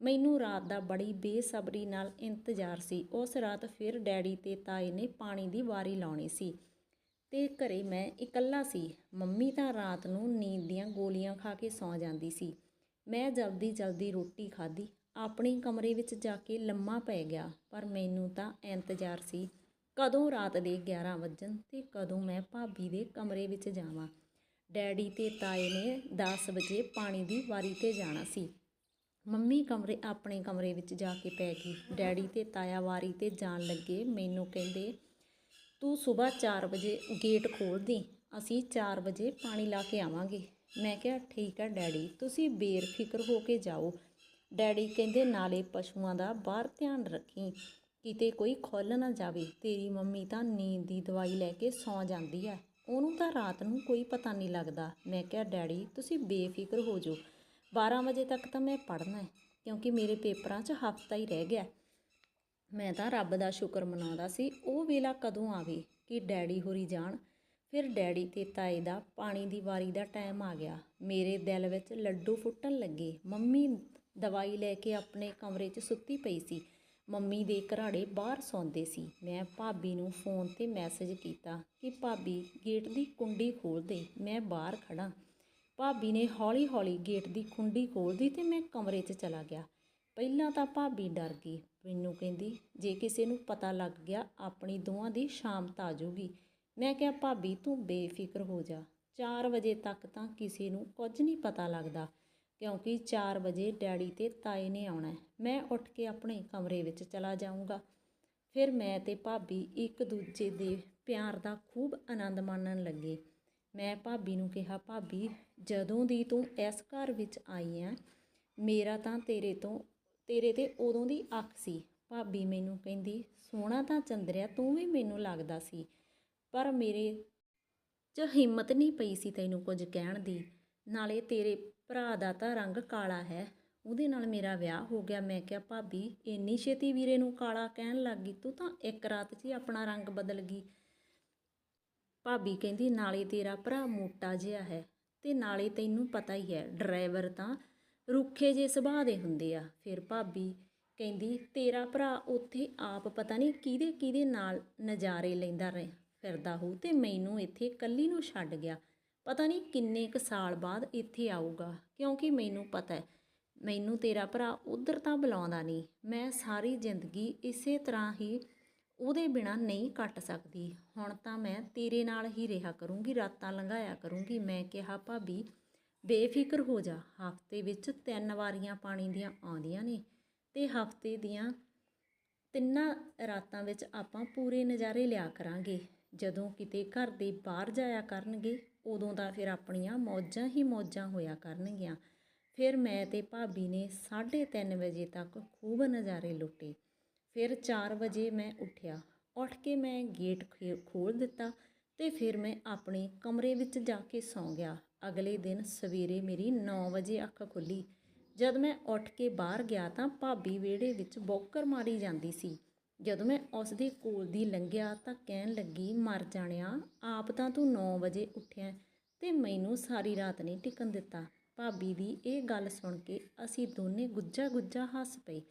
ਮੈਨੂੰ ਰਾਤ ਦਾ ਬੜੀ ਬੇਸਬਰੀ ਨਾਲ ਇੰਤਜ਼ਾਰ ਸੀ। ਉਸ ਰਾਤ ਫਿਰ ਡੈਡੀ ਤੇ ਤਾਏ ਨੇ ਪਾਣੀ ਦੀ ਵਾਰੀ ਲਾਉਣੀ ਸੀ। ਤੇ ਘਰੇ ਮੈਂ ਇਕੱਲਾ ਸੀ। ਮੰਮੀ ਤਾਂ ਰਾਤ ਨੂੰ ਨੀਂਦ ਦੀਆਂ ਗੋਲੀਆਂ ਖਾ ਕੇ ਸੌਂ ਜਾਂਦੀ ਸੀ। ਮੈਂ ਜਲਦੀ ਜਲਦੀ ਰੋਟੀ ਖਾਧੀ। ਆਪਣੇ ਕਮਰੇ ਵਿੱਚ ਜਾ ਕੇ ਲੰਮਾ ਪੈ ਗਿਆ, ਪਰ ਮੈਨੂੰ ਤਾਂ ਇੰਤਜ਼ਾਰ ਸੀ ਕਦੋਂ ਰਾਤ ਦੇ 11 ਵਜਣ ਤੇ ਕਦੋਂ ਮੈਂ ਭਾਬੀ ਦੇ ਕਮਰੇ ਵਿੱਚ ਜਾਵਾਂ। ਡੈਡੀ ਤੇ ਤਾਏ ਨੇ 10 ਵਜੇ ਪਾਣੀ ਦੀ ਵਾਰੀ ਤੇ ਜਾਣਾ ਸੀ। ਮੰਮੀ ਕਮਰੇ, ਆਪਣੇ ਕਮਰੇ ਵਿੱਚ ਜਾ ਕੇ ਪੈ ਗਈ। ਡੈਡੀ ਤੇ ਤਾਇਆ ਵਾਰੀ ਤੇ ਜਾਣ ਲੱਗੇ। ਮੈਨੂੰ ਕਹਿੰਦੇ ਤੂੰ ਸਵੇਰ 4 ਵਜੇ ਗੇਟ ਖੋਲ ਦੀ ਅਸੀਂ 4 ਵਜੇ ਪਾਣੀ ਲਾ ਕੇ ਆਵਾਂਗੇ। ਮੈਂ ਕਿਹਾ, ਠੀਕ ਹੈ ਡੈਡੀ, ਤੁਸੀਂ ਬੇਰਫਿਕਰ ਹੋ ਕੇ ਜਾਓ। ਡੈਡੀ ਕਹਿੰਦੇ, ਨਾਲੇ ਪਸ਼ੂਆਂ ਦਾ ਬਾਹਰ ਧਿਆਨ ਰੱਖੀ, ਕਿਤੇ ਕੋਈ ਖੁੱਲ ਨਾ ਜਾਵੇ। ਤੇਰੀ ਮੰਮੀ ਤਾਂ ਨੀਂਦ ਦੀ ਦਵਾਈ ਲੈ ਕੇ ਸੌਂ ਜਾਂਦੀ ਹੈ ਉਹਨੂੰ ਤਾਂ ਰਾਤ ਨੂੰ ਕੋਈ ਪਤਾ ਨਹੀਂ ਲੱਗਦਾ। ਮੈਂ ਕਿਹਾ, ਡੈਡੀ, ਤੁਸੀਂ ਬੇਫਿਕਰ ਹੋ ਜਾਓ। 12 ਵਜੇ ਤੱਕ ਤਾਂ ਮੈਂ ਪੜ੍ਹਨਾ ਹੈ, ਕਿਉਂਕਿ ਮੇਰੇ ਪੇਪਰਾਂ 'ਚ ਹਫਤਾ ਹੀ ਰਹਿ ਗਿਆ। ਮੈਂ ਤਾਂ ਰੱਬ ਦਾ ਸ਼ੁਕਰ ਮਨਾਉਂਦਾ ਸੀ, ਉਹ ਵੇਲਾ ਕਦੋਂ ਆਵੇ ਕਿ ਡੈਡੀ ਹੋਰੀ ਜਾਣ। ਫਿਰ ਡੈਡੀ ਤੇ ਤਾਏ ਦਾ ਪਾਣੀ ਦੀ ਵਾਰੀ ਦਾ ਟਾਈਮ ਆ ਗਿਆ। ਮੇਰੇ ਦਿਲ ਵਿੱਚ ਲੱਡੂ ਫੁੱਟਣ ਲੱਗੇ। ਮੰਮੀ ਦਵਾਈ ਲੈ ਕੇ ਆਪਣੇ ਕਮਰੇ 'ਚ ਸੁੱਤੀ ਪਈ ਸੀ। ਮੰਮੀ ਦੇ ਘਰਾੜੇ ਬਾਹਰ ਸੌਂਦੇ ਸੀ। ਮੈਂ ਭਾਬੀ ਨੂੰ ਫੋਨ ਤੇ ਮੈਸੇਜ ਕੀਤਾ ਕਿ ਭਾਬੀ ਗੇਟ ਦੀ ਕੁੰਡੀ ਖੋਲ ਦੇ, ਮੈਂ ਬਾਹਰ ਖੜਾ ਭਾਬੀ ਨੇ ਹੌਲੀ-ਹੌਲੀ ਗੇਟ ਦੀ ਕੁੰਡੀ ਖੋਲ੍ਹ ਦੀ ਤੇ ਮੈਂ ਕਮਰੇ 'ਚ ਚਲਾ ਗਿਆ। ਪਹਿਲਾਂ ਤਾਂ ਭਾਬੀ ਡਰ ਗਈ। ਮੈਨੂੰ ਕਹਿੰਦੀ, ਜੇ ਕਿਸੇ ਨੂੰ ਪਤਾ ਲੱਗ ਗਿਆ, ਆਪਣੀ ਦੋਵਾਂ ਦੀ ਸ਼ਾਮਤ ਆ ਜਾਊਗੀ ਮੈਂ ਕਿਹਾ, ਭਾਬੀ, ਤੂੰ ਬੇਫਿਕਰ ਹੋ ਜਾ। 4 ਵਜੇ ਤੱਕ ਤਾਂ ਕਿਸੇ ਨੂੰ ਕੁਝ ਨਹੀਂ ਪਤਾ ਲੱਗਦਾ, ਕਿਉਂਕਿ 4 ਵਜੇ ਡੈਡੀ ਤੇ ਤਾਏ ਨੇ ਆਉਣਾ ਮੈਂ ਉੱਠ ਕੇ ਆਪਣੇ ਕਮਰੇ ਵਿੱਚ ਚਲਾ ਜਾਊਂਗਾ। ਫਿਰ ਮੈਂ ਤੇ ਭਾਬੀ ਇੱਕ ਦੂਜੇ ਦੇ ਪਿਆਰ ਦਾ ਖੂਬ ਆਨੰਦ ਮਾਣਨ ਲੱਗੇ। ਮੈਂ ਭਾਬੀ ਨੂੰ ਕਿਹਾ, ਭਾਬੀ, ਜਦੋਂ ਦੀ ਤੂੰ ਇਸ ਘਰ ਵਿੱਚ ਆਈ ਆ ਮੇਰਾ ਤਾਂ ਤੇਰੇ ਤੋਂ ਤੇਰੇ ਤੇ ਉਦੋਂ ਦੀ ਅੱਖ ਸੀ। ਭਾਬੀ ਮੈਨੂੰ ਕਹਿੰਦੀ, ਸੋਹਣਾ ਤਾਂ ਚੰਦਰਿਆ, ਤੂੰ ਵੀ ਮੈਨੂੰ ਲੱਗਦਾ ਸੀ। ਪਰ ਮੇਰੇ 'ਚ ਹਿੰਮਤ ਨਹੀਂ ਪਈ ਸੀ ਤੈਨੂੰ ਕੁਝ ਕਹਿਣ ਦੀ। ਨਾਲੇ ਤੇਰੇ ਭਰਾ ਦਾ ਤਾਂ ਰੰਗ ਕਾਲਾ ਹੈ, ਉਹਦੇ ਨਾਲ ਮੇਰਾ ਵਿਆਹ ਹੋ ਗਿਆ। ਮੈਂ ਕਿਹਾ, ਭਾਬੀ, ਇੰਨੀ ਛੇਤੀ ਵੀਰੇ ਨੂੰ ਕਾਲਾ ਕਹਿਣ ਲੱਗ ਗਈ, ਤੂੰ ਤਾਂ ਇੱਕ ਰਾਤ 'ਚ ਹੀ ਆਪਣਾ ਰੰਗ ਬਦਲ ਗਈ। ਭਾਬੀ ਕਹਿੰਦੀ, ਨਾਲੇ ਤੇਰਾ ਭਰਾ ਮੋਟਾ ਜਿਹਾ ਹੈ ਤੇ ਨਾਲੇ ਤੈਨੂੰ ਪਤਾ ਹੀ ਹੈ, ਡਰਾਈਵਰ ਤਾਂ ਰੁੱਖੇ ਜੇ ਸੁਭਾਅ ਦੇ ਹੁੰਦੇ ਆ। ਫਿਰ ਭਾਬੀ ਕਹਿੰਦੀ, ਤੇਰਾ ਭਰਾ ਉੱਥੇ ਆਪ ਪਤਾ ਨਹੀਂ ਕਿਹਦੇ ਕਿਹਦੇ ਨਾਲ ਨਜ਼ਾਰੇ ਲੈਂਦਾ ਰਹੇ ਫਿਰਦਾ ਹੋ ਤੇ ਮੈਨੂੰ ਇੱਥੇ ਇਕੱਲੀ ਨੂੰ ਛੱਡ ਗਿਆ। ਪਤਾ ਨਹੀਂ ਕਿੰਨੇ ਕੁ ਸਾਲ ਬਾਅਦ ਇੱਥੇ ਆਊਗਾ, ਕਿਉਂਕਿ ਮੈਨੂੰ ਪਤਾ ਹੈ, ਮੈਨੂੰ ਤੇਰਾ ਭਰਾ ਉਧਰ ਤਾਂ ਬੁਲਾਉਂਦਾ ਨਹੀਂ। ਮੈਂ ਸਾਰੀ ਜ਼ਿੰਦਗੀ ਇਸੇ ਤਰ੍ਹਾਂ ਹੀ ਉਹਦੇ ਬਿਨਾ ਨਹੀਂ ਕੱਟ ਸਕਦੀ। ਹੁਣ ਤਾਂ ਮੈਂ ਤੇਰੇ ਨਾਲ ਹੀ ਰਿਹਾ ਕਰੂੰਗੀ, ਰਾਤਾਂ ਲੰਘਾਇਆ ਕਰੂੰਗੀ। ਮੈਂ ਕਿਹਾ, ਭਾਬੀ ਬੇਫਿਕਰ ਹੋ ਜਾ। ਹਫ਼ਤੇ ਵਿੱਚ ਤਿੰਨ ਵਾਰੀਆਂ ਪਾਣੀ ਦੀਆਂ ਆਉਂਦੀਆਂ ਨੇ ਤੇ ਹਫ਼ਤੇ ਦੀਆਂ ਤਿੰਨਾਂ ਰਾਤਾਂ ਵਿੱਚ ਆਪਾਂ ਪੂਰੇ ਨਜ਼ਾਰੇ ਲਿਆ ਕਰਾਂਗੇ। ਜਦੋਂ ਕਿਤੇ ਘਰ ਦੇ ਬਾਹਰ ਜਾਇਆ ਕਰਨਗੇ, ਉਦੋਂ ਦਾ ਫਿਰ ਆਪਣੀਆਂ ਮੌਜਾਂ ਹੀ ਮੌਜਾਂ ਹੋਇਆ ਕਰਨਗੀਆਂ। ਫਿਰ ਮੈਂ ਤੇ ਭਾਬੀ ਨੇ 3:30 ਵਜੇ ਤੱਕ ਖੂਬ ਨਜ਼ਾਰੇ ਲੁੱਟੇ। ਫਿਰ 4 ਵਜੇ ਮੈਂ ਉੱਠਿਆ। ਉੱਠ ਕੇ ਮੈਂ ਗੇਟ ਖੇ- ਖੋਲ੍ਹ ਦਿੱਤਾ ਤੇ ਫਿਰ ਮੈਂ ਆਪਣੇ ਕਮਰੇ ਵਿੱਚ ਜਾ ਕੇ ਸੌਂ ਗਿਆ। ਅਗਲੇ ਦਿਨ ਸਵੇਰੇ ਮੇਰੀ 9 ਵਜੇ ਅੱਖ ਖੁੱਲੀ। ਜਦ ਮੈਂ ਉੱਠ ਕੇ ਬਾਹਰ ਗਿਆ ਤਾਂ ਭਾਬੀ ਵਿਹੜੇ ਵਿੱਚ ਬੌਕਰ ਮਾਰੀ ਜਾਂਦੀ ਸੀ। ਜਦੋਂ ਮੈਂ ਉਸ ਦੇ ਕੋਲ ਦੀ ਲੰਘਿਆ ਤਾਂ ਕਹਿਣ ਲੱਗੀ, ਮਰ ਜਾਣਿਆ, ਆਪ ਤਾਂ ਤੂੰ 9 ਵਜੇ ਉੱਠਿਆ ਤੇ ਮੈਨੂੰ ਸਾਰੀ ਰਾਤ ਨਹੀਂ ਟਿਕਣ ਦਿੱਤਾ ਭਾਬੀ ਦੀ ਇਹ ਗੱਲ ਸੁਣ ਕੇ ਅਸੀਂ ਦੋਨੇ ਗੁੱਜਾ ਗੁੱਜਾ ਹੱਸ ਪਏ।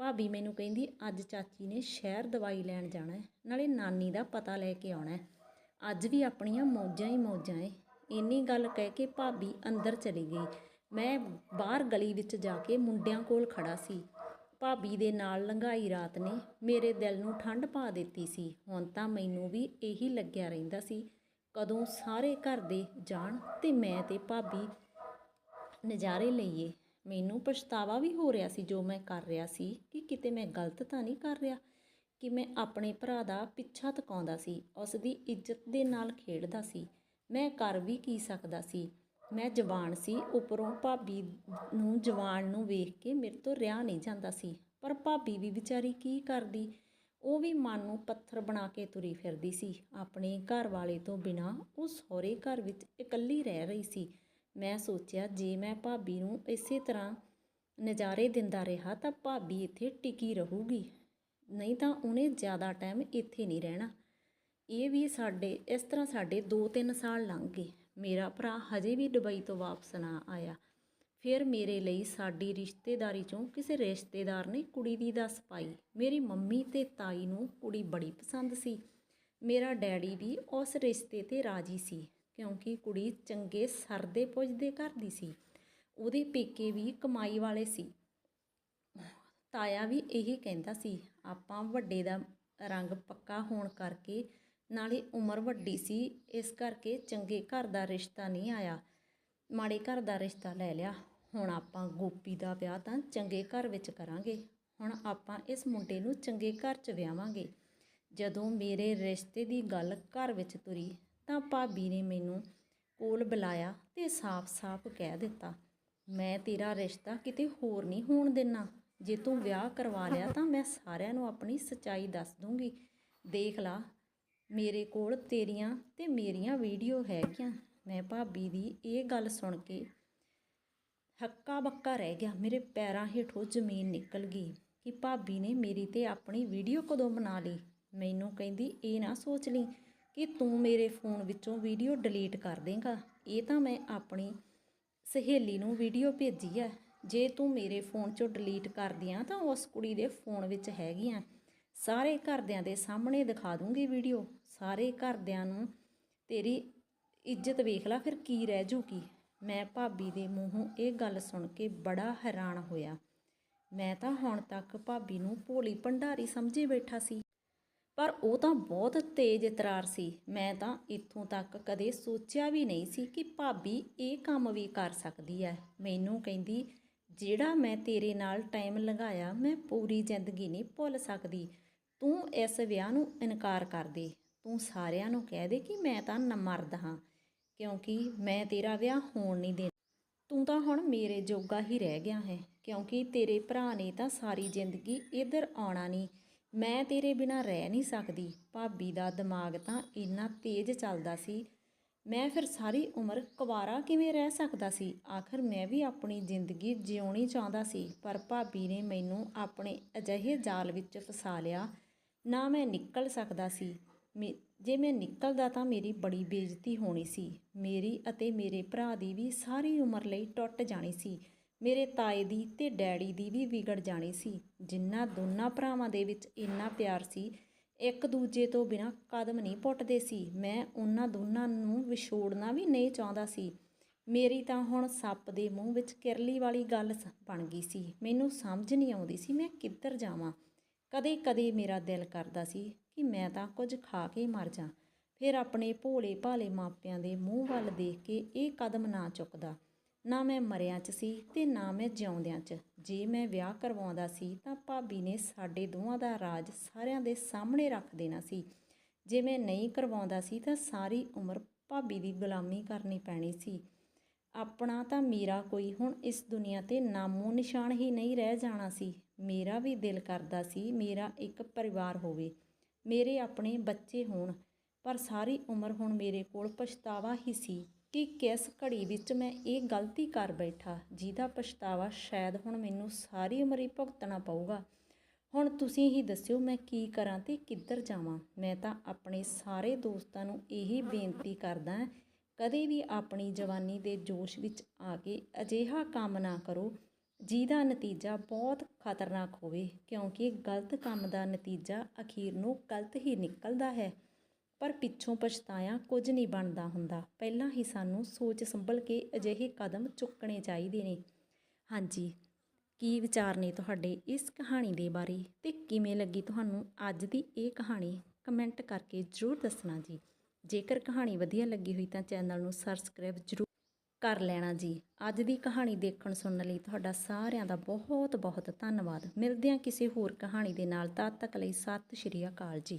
ਭਾਬੀ ਮੈਨੂੰ ਕਹਿੰਦੀ, ਅੱਜ ਚਾਚੀ ਨੇ ਸ਼ਹਿਰ ਦਵਾਈ ਲੈਣ ਜਾਣਾ ਨਾਲੇ ਨਾਨੀ ਦਾ ਪਤਾ ਲੈ ਕੇ ਆਉਣਾ ਅੱਜ ਵੀ ਆਪਣੀਆਂ ਮੌਜਾਂ ਹੀ ਮੌਜਾਂ ਏ। ਇੰਨੀ ਗੱਲ ਕਹਿ ਕੇ ਭਾਬੀ ਅੰਦਰ ਚਲੀ ਗਈ। ਮੈਂ ਬਾਹਰ ਗਲੀ ਵਿੱਚ ਜਾ ਕੇ ਮੁੰਡਿਆਂ ਕੋਲ ਖੜਾ ਸੀ। ਭਾਬੀ ਦੇ ਨਾਲ ਲੰਘਾਈ ਰਾਤ ਨੇ ਮੇਰੇ ਦਿਲ ਨੂੰ ਠੰਡ ਪਾ ਦਿੱਤੀ ਸੀ। ਹੁਣ ਤਾਂ ਮੈਨੂੰ ਵੀ ਇਹੀ ਲੱਗਿਆ ਰਹਿੰਦਾ ਸੀ, ਕਦੋਂ ਸਾਰੇ ਘਰ ਦੇ ਜਾਣ ਤੇ ਮੈਂ ਤੇ ਭਾਬੀ ਨਜ਼ਾਰੇ ਲਈਏ। ਮੈਨੂੰ ਪਛਤਾਵਾ ਵੀ ਹੋ ਰਿਹਾ ਸੀ ਜੋ ਮੈਂ ਕਰ ਰਿਹਾ ਸੀ ਕਿ ਕਿਤੇ ਮੈਂ ਗਲਤ ਤਾਂ ਨਹੀਂ ਕਰ ਰਿਹਾ, ਕਿ ਮੈਂ ਆਪਣੇ ਭਰਾ ਦਾ ਪਿੱਛਾ ਤਕਾਉਂਦਾ ਸੀ ਉਸ ਦੀ ਇੱਜ਼ਤ ਦੇ ਨਾਲ ਖੇਡਦਾ ਸੀ। ਮੈਂ ਕਰ ਵੀ ਕੀ ਸਕਦਾ ਸੀ? ਮੈਂ ਜਵਾਨ ਸੀ, ਉੱਪਰੋਂ ਭਾਬੀ ਨੂੰ ਜਵਾਨ ਨੂੰ ਵੇਖ ਕੇ ਮੇਰੇ ਤੋਂ ਰਿਹਾ ਨਹੀਂ ਜਾਂਦਾ ਸੀ। ਪਰ ਭਾਬੀ ਵੀ ਵਿਚਾਰੀ ਕੀ ਕਰਦੀ? ਉਹ ਵੀ ਮਨ ਨੂੰ ਪੱਥਰ ਬਣਾ ਕੇ ਤੁਰੀ ਫਿਰਦੀ ਸੀ। ਆਪਣੇ ਘਰ ਵਾਲੇ ਤੋਂ ਬਿਨਾ ਉਹ ਸਹੁਰੇ ਘਰ ਵਿੱਚ ਇਕੱਲੀ ਰਹਿ ਰਹੀ ਸੀ। ਮੈਂ ਸੋਚਿਆ, ਜੇ ਮੈਂ ਭਾਬੀ ਨੂੰ ਇਸੇ ਤਰ੍ਹਾਂ ਨਜ਼ਾਰੇ ਦਿੰਦਾ ਰਿਹਾ ਤਾਂ ਭਾਬੀ ਇੱਥੇ ਟਿਕੀ ਰਹੂਗੀ। ਨਹੀਂ ਤਾਂ ਉਹਨੇ ਜ਼ਿਆਦਾ ਟਾਈਮ ਇੱਥੇ ਨਹੀਂ ਰਹਿਣਾ। ਇਹ ਵੀ ਸਾਡੇ, ਇਸ ਤਰ੍ਹਾਂ ਸਾਡੇ 2-3 ਸਾਲ ਲੰਘ ਗਏ। ਮੇਰਾ ਭਰਾ ਹਜੇ ਵੀ ਦੁਬਈ ਤੋਂ ਵਾਪਸ ਨਾ ਆਇਆ। ਫਿਰ ਮੇਰੇ ਲਈ ਸਾਡੀ ਰਿਸ਼ਤੇਦਾਰੀ ਚੋਂ ਕਿਸੇ ਰਿਸ਼ਤੇਦਾਰ ਨੇ ਕੁੜੀ ਦੀ ਦੱਸ ਪਾਈ। ਮੇਰੀ ਮੰਮੀ ਤੇ ਤਾਈ ਨੂੰ ਕੁੜੀ ਬੜੀ ਪਸੰਦ ਸੀ। ਮੇਰਾ ਡੈਡੀ ਵੀ ਉਸ ਰਿਸ਼ਤੇ ਤੇ ਰਾਜੀ ਸੀ, ਕਿਉਂਕਿ ਕੁੜੀ ਚੰਗੇ ਸਰਦੇ ਪੁੱਜਦੇ ਘਰ ਦੀ ਸੀ। ਉਹਦੇ ਪੇਕੇ ਵੀ ਕਮਾਈ ਵਾਲੇ ਸੀ। ਤਾਇਆ ਵੀ ਇਹੀ ਕਹਿੰਦਾ ਸੀ, ਆਪਾਂ ਵੱਡੇ ਦਾ ਰੰਗ ਪੱਕਾ ਹੋਣ ਕਰਕੇ ਨਾਲੇ ਉਮਰ ਵੱਡੀ ਸੀ, ਇਸ ਕਰਕੇ ਚੰਗੇ ਘਰ ਦਾ ਰਿਸ਼ਤਾ ਨਹੀਂ ਆਇਆ। ਮਾੜੇ ਘਰ ਦਾ ਰਿਸ਼ਤਾ ਲੈ ਲਿਆ। ਹੁਣ ਆਪਾਂ ਗੋਪੀ ਦਾ ਵਿਆਹ ਤਾਂ ਚੰਗੇ ਘਰ ਵਿੱਚ ਕਰਾਂਗੇ। ਹੁਣ ਆਪਾਂ ਇਸ ਮੁੰਡੇ ਨੂੰ ਚੰਗੇ ਘਰ 'ਚ ਵਿਆਹਾਂਗੇ। ਜਦੋਂ ਮੇਰੇ ਰਿਸ਼ਤੇ ਦੀ ਗੱਲ ਘਰ ਵਿੱਚ ਤੁਰੀ, ਤਾਂ ਭਾਬੀ ਨੇ ਮੈਨੂੰ ਕੋਲ ਬੁਲਾਇਆ ਤੇ ਸਾਫ਼-ਸਾਫ਼ ਕਹਿ ਦਿੱਤਾ, ਮੈਂ ਤੇਰਾ ਰਿਸ਼ਤਾ ਕਿਤੇ ਹੋਰ ਨਹੀਂ ਹੋਣ ਦੇਣਾ। ਜੇ ਤੂੰ ਵਿਆਹ ਕਰਵਾ ਲਿਆ ਤਾਂ ਮੈਂ ਸਾਰਿਆਂ ਨੂੰ ਆਪਣੀ ਸੱਚਾਈ ਦੱਸ ਦੂੰਗੀ। ਦੇਖ ਲਾ ਮੇਰੇ ਕੋਲ ਤੇਰੀਆਂ ਤੇ ਮੇਰੀਆਂ ਵੀਡੀਓ ਹੈਗੀਆਂ। ਮੈਂ ਭਾਬੀ ਦੀ ਇਹ ਗੱਲ ਸੁਣ ਕੇ ਹੱਕਾ ਬੱਕਾ ਰਹਿ ਗਿਆ। ਮੇਰੇ ਪੈਰਾਂ ਹੇਠੋਂ ਜ਼ਮੀਨ ਨਿਕਲ ਗਈ ਕਿ ਭਾਬੀ ਨੇ ਮੇਰੀ ਤੇ ਆਪਣੀ ਵੀਡੀਓ ਕਦੋਂ ਬਣਾ ਲਈ। ਮੈਨੂੰ ਕਹਿੰਦੀ, ਇਹ ਨਾ ਸੋਚ ਲਈ ਕਿ ਤੂੰ ਮੇਰੇ ਫੋਨ ਵਿੱਚੋਂ ਵੀਡੀਓ ਡਿਲੀਟ ਕਰ ਦੇਂਗਾ। ਇਹ ਤਾਂ ਮੈਂ ਆਪਣੀ ਸਹੇਲੀ ਨੂੰ ਵੀਡੀਓ ਭੇਜੀ ਹੈ ਜੇ ਤੂੰ ਮੇਰੇ ਫੋਨ 'ਚੋਂ ਡਿਲੀਟ ਕਰਦੀਆਂ ਤਾਂ ਉਸ ਕੁੜੀ ਦੇ ਫੋਨ ਵਿੱਚ ਹੈਗੀਆਂ। ਸਾਰੇ ਘਰਦਿਆਂ ਦੇ ਸਾਹਮਣੇ ਦਿਖਾ ਦੂੰਗੀ ਵੀਡੀਓ। ਸਾਰੇ ਘਰਦਿਆਂ ਨੂੰ ਤੇਰੀ ਇੱਜ਼ਤ ਵੇਖ ਲਾ, ਫਿਰ ਕੀ ਰਹਿ ਜੂਗੀ? ਮੈਂ ਭਾਬੀ ਦੇ ਮੂੰਹੋਂ ਇਹ ਗੱਲ ਸੁਣ ਕੇ ਬੜਾ ਹੈਰਾਨ ਹੋਇਆ। ਮੈਂ ਤਾਂ ਹੁਣ ਤੱਕ ਭਾਬੀ ਨੂੰ ਭੋਲੀ ਭੰਡਾਰੀ ਸਮਝੇ ਬੈਠਾ ਸੀ। ਪਰ ਉਹ ਤਾਂ ਬਹੁਤ ਤੇਜ਼ ਇਤਰਾਰ ਸੀ। ਮੈਂ ਤਾਂ ਇੱਥੋਂ ਤੱਕ ਕਦੇ ਸੋਚਿਆ ਵੀ ਨਹੀਂ ਸੀ ਕਿ ਭਾਬੀ ਇਹ ਕੰਮ ਵੀ ਕਰ ਸਕਦੀ ਹੈ ਮੈਨੂੰ ਕਹਿੰਦੀ, ਜਿਹੜਾ ਮੈਂ ਤੇਰੇ ਨਾਲ ਟਾਈਮ ਲੰਘਾਇਆ, ਮੈਂ ਪੂਰੀ ਜ਼ਿੰਦਗੀ ਨਹੀਂ ਭੁੱਲ ਸਕਦੀ। ਤੂੰ ਇਸ ਵਿਆਹ ਨੂੰ ਇਨਕਾਰ ਕਰ ਦੇ। ਤੂੰ ਸਾਰਿਆਂ ਨੂੰ ਕਹਿ ਦੇ ਕਿ ਮੈਂ ਤਾਂ ਮਰਦ ਹਾਂ, ਕਿਉਂਕਿ ਮੈਂ ਤੇਰਾ ਵਿਆਹ ਹੋਣ ਨਹੀਂ ਦੇਣਾ। ਤੂੰ ਤਾਂ ਹੁਣ ਮੇਰੇ ਜੋਗਾ ਹੀ ਰਹਿ ਗਿਆ ਹੈ, ਕਿਉਂਕਿ ਤੇਰੇ ਭਰਾ ਨੇ ਤਾਂ ਸਾਰੀ ਜ਼ਿੰਦਗੀ ਇੱਧਰ ਆਉਣਾ ਨਹੀਂ। ਮੈਂ ਤੇਰੇ ਬਿਨਾ ਰਹਿ ਨਹੀਂ ਸਕਦੀ। ਭਾਬੀ ਦਾ ਦਿਮਾਗ ਤਾਂ ਇੰਨਾ ਤੇਜ਼ ਚੱਲਦਾ ਸੀ। ਮੈਂ ਫਿਰ ਸਾਰੀ ਉਮਰ ਕੁਵਾਰਾ ਕਿਵੇਂ ਰਹਿ ਸਕਦਾ ਸੀ? ਆਖਰ ਮੈਂ ਵੀ ਆਪਣੀ ਜ਼ਿੰਦਗੀ ਜਿਉਣੀ ਚਾਹੁੰਦਾ ਸੀ, ਪਰ ਭਾਬੀ ਨੇ ਮੈਨੂੰ ਆਪਣੇ ਅਜਿਹੇ ਜਾਲ ਵਿੱਚ ਫਸਾ ਲਿਆ। ਨਾ ਮੈਂ ਨਿਕਲ ਸਕਦਾ ਸੀ। ਮੇ- ਜੇ ਮੈਂ ਨਿਕਲਦਾ ਤਾਂ ਮੇਰੀ ਬੜੀ ਬੇਇੱਜ਼ਤੀ ਹੋਣੀ ਸੀ। ਮੇਰੀ ਅਤੇ ਮੇਰੇ ਭਰਾ ਦੀ ਵੀ ਸਾਰੀ ਉਮਰ ਲਈ ਟੁੱਟ ਜਾਣੀ ਸੀ। ਮੇਰੇ ਤਾਏ ਦੀ ਤੇ ਡੈਡੀ ਦੀ ਵੀ ਵਿਗੜ ਜਾਣੀ ਸੀ। ਜਿੰਨਾ ਦੋਨਾਂ ਭਰਾਵਾਂ ਦੇ ਵਿੱਚ ਇੰਨਾ ਪਿਆਰ ਸੀ, ਇੱਕ ਦੂਜੇ ਤੋਂ ਬਿਨਾ ਕਦਮ ਨਹੀਂ ਪੁੱਟਦੇ ਸੀ। ਮੈਂ ਉਹਨਾਂ ਦੋਨਾਂ ਨੂੰ ਵਿਛੋੜਨਾ ਵੀ ਨਹੀਂ ਚਾਹੁੰਦਾ ਸੀ। ਮੇਰੀ ਤਾਂ ਹੁਣ ਸੱਪ ਦੇ ਮੂੰਹ ਵਿੱਚ ਕਿਰਲੀ ਵਾਲੀ ਗੱਲ ਸ- ਬਣ ਗਈ ਸੀ। ਮੈਨੂੰ ਸਮਝ ਨਹੀਂ ਆਉਂਦੀ ਸੀ ਮੈਂ ਕਿੱਧਰ ਜਾਵਾਂ। ਕਦੇ ਕਦੇ ਮੇਰਾ ਦਿਲ ਕਰਦਾ ਸੀ ਕਿ ਮੈਂ ਤਾਂ ਕੁਝ ਖਾ ਕੇ ਮਰ ਜਾ ਫਿਰ ਆਪਣੇ ਭੋਲੇ ਭਾਲੇ ਮਾਪਿਆਂ ਦੇ ਮੂੰਹ ਵੱਲ ਦੇਖ ਕੇ ਇਹ ਕਦਮ ਨਾ ਚੁੱਕਦਾ। ਨਾ ਮੈਂ ਮਰਿਆਂ 'ਚ ਸੀ ਤੇ ਨਾ ਮੈਂ ਜਿਉਂਦਿਆਂ 'ਚ। ਜੇ ਮੈਂ ਵਿਆਹ ਕਰਵਾਉਂਦਾ ਸੀ ਤਾਂ ਭਾਬੀ ਨੇ ਸਾਡੇ ਦੋਵਾਂ ਦਾ ਰਾਜ ਸਾਰਿਆਂ ਦੇ ਸਾਹਮਣੇ ਰੱਖ ਦੇਣਾ ਸੀ। ਜੇ ਮੈਂ ਨਹੀਂ ਕਰਵਾਉਂਦਾ ਸੀ ਤਾਂ ਸਾਰੀ ਉਮਰ ਭਾਬੀ ਦੀ ਗੁਲਾਮੀ ਕਰਨੀ ਪੈਣੀ ਸੀ। ਆਪਣਾ ਤਾਂ ਮੇਰਾ ਕੋਈ ਹੁਣ ਇਸ ਦੁਨੀਆ ਤੇ ਨਾਮੋ ਨਿਸ਼ਾਨ ਹੀ ਨਹੀਂ ਰਹਿ ਜਾਣਾ ਸੀ। ਮੇਰਾ ਵੀ ਦਿਲ ਕਰਦਾ ਸੀ ਮੇਰਾ ਇੱਕ ਪਰਿਵਾਰ ਹੋਵੇ। ਮੇਰੇ ਆਪਣੇ ਬੱਚੇ ਹੋਣ, ਪਰ ਸਾਰੀ ਉਮਰ ਹੁਣ ਮੇਰੇ ਕੋਲ ਪਛਤਾਵਾ ਹੀ ਸੀ ਕਿ ਕਿਸ ਘੜੀ ਵਿੱਚ ਮੈਂ ਇਹ ਗਲਤੀ ਕਰ ਬੈਠਾ, ਜਿਹਦਾ ਪਛਤਾਵਾ ਸ਼ਾਇਦ ਹੁਣ ਮੈਨੂੰ ਸਾਰੀ ਉਮਰ ਹੀ ਭੁਗਤਣਾ ਪਊਗਾ। ਹੁਣ ਤੁਸੀਂ ਹੀ ਦੱਸਿਓ ਮੈਂ ਕੀ ਕਰਾਂ ਤੇ ਕਿੱਧਰ ਜਾਵਾਂ। ਮੈਂ ਤਾਂ ਆਪਣੇ ਸਾਰੇ ਦੋਸਤਾਂ ਨੂੰ ਇਹੀ ਬੇਨਤੀ ਕਰਦਾ ਕਦੇ ਵੀ ਆਪਣੀ ਜਵਾਨੀ ਦੇ ਜੋਸ਼ ਵਿੱਚ ਆ ਕੇ ਅਜਿਹਾ ਕੰਮ ਨਾ ਕਰੋ ਜਿਹਦਾ ਨਤੀਜਾ ਬਹੁਤ ਖਤਰਨਾਕ ਹੋਵੇ, ਕਿਉਂਕਿ ਗਲਤ ਕੰਮ ਦਾ ਨਤੀਜਾ ਅਖੀਰ ਨੂੰ ਗਲਤ ਹੀ ਨਿਕਲਦਾ ਹੈ। ਪਰ ਪਿੱਛੋਂ ਪਛਤਾਇਆ ਕੁਝ ਨਹੀਂ ਬਣਦਾ ਹੁੰਦਾ। ਪਹਿਲਾਂ ਹੀ ਸਾਨੂੰ ਸੋਚ ਸੰਭਲ ਕੇ ਅਜਿਹੇ ਕਦਮ ਚੁੱਕਣੇ ਚਾਹੀਦੇ ਨੇ। ਹਾਂਜੀ, ਕੀ ਵਿਚਾਰ ਨੇ ਤੁਹਾਡੇ ਇਸ ਕਹਾਣੀ ਦੇ ਬਾਰੇ ਤੇ ਕਿਵੇਂ ਲੱਗੀ ਤੁਹਾਨੂੰ ਅੱਜ ਦੀ ਇਹ ਕਹਾਣੀ? ਕਮੈਂਟ ਕਰਕੇ ਜ਼ਰੂਰ ਦੱਸਣਾ ਜੀ। ਜੇਕਰ ਕਹਾਣੀ ਵਧੀਆ ਲੱਗੀ ਹੋਈ ਤਾਂ ਚੈਨਲ ਨੂੰ ਸਬਸਕ੍ਰਾਈਬ ਜ਼ਰੂਰ ਕਰ ਲੈਣਾ ਜੀ। ਅੱਜ ਦੀ ਕਹਾਣੀ ਦੇਖਣ ਸੁਣਨ ਲਈ ਤੁਹਾਡਾ ਸਾਰਿਆਂ ਦਾ ਬਹੁਤ ਬਹੁਤ ਧੰਨਵਾਦ। ਮਿਲਦੇ ਹਾਂ ਕਿਸੇ ਹੋਰ ਕਹਾਣੀ ਦੇ ਨਾਲ। ਤਦ ਤੱਕ ਲਈ ਸਤਿ ਸ਼੍ਰੀ ਅਕਾਲ ਜੀ।